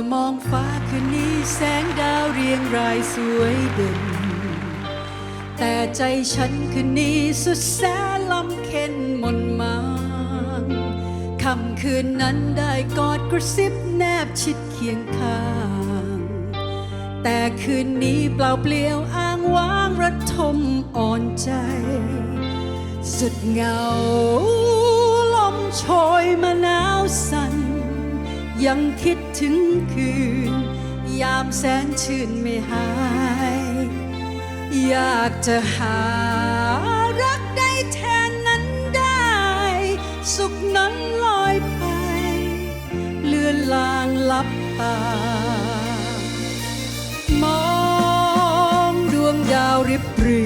อมองฟ้าคืนนี้แสงดาวเรียงรายสวยเด่น แต่ใจฉันคืนนี้สุดแสนลำเค็นมนมางค่ำคืนนั้นได้กอดกระซิบแนบชิดเคียงข้าง แต่คืนนี้เปล่าเปลี่ยวอ้างว้างระทมอ่อนใจ สุดเหงาลมโชยมาหนาวสั่น ยังคิดถึงคืน ยามแสนชื่นไม่หาย อยากจะหารักได้แทนนั้นได้ สุขนั้นลอยไป เลือนลางลับตามองดวงดาวริบหรี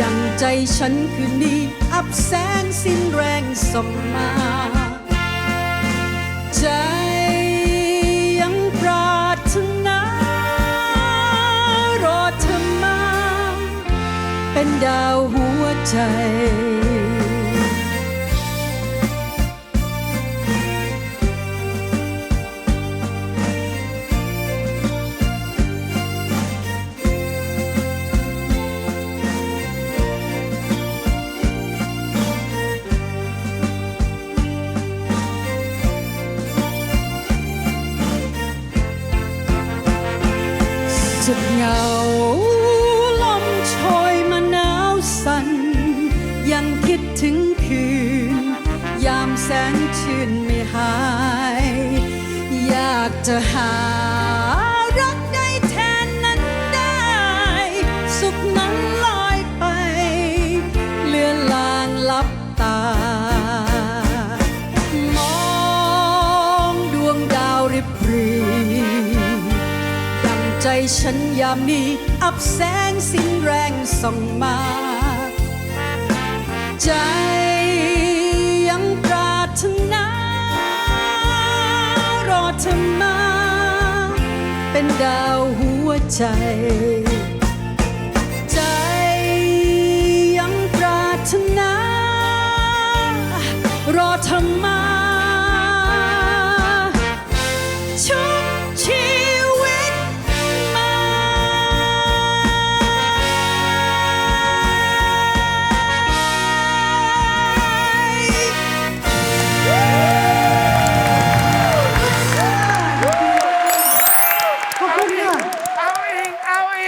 ดังใจฉันคืนนี้ อับแสงสิ้นแรงส่งมา ใจยังปรารถนารอเธอมา เป็นดาวหัวใจ สุดเหงา ลมโชยมาหนาวสั่นยังคิดถึงคืน ยามแสนชื่นไม่หาย อยากจะหา ใจฉันยามนี้อับแสงสิ้นแรงส่องมา ใจยังปรารถนารอเธอมา เป็นดาวหัวใจ ใจ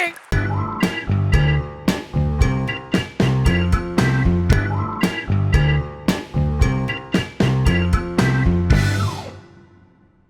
ข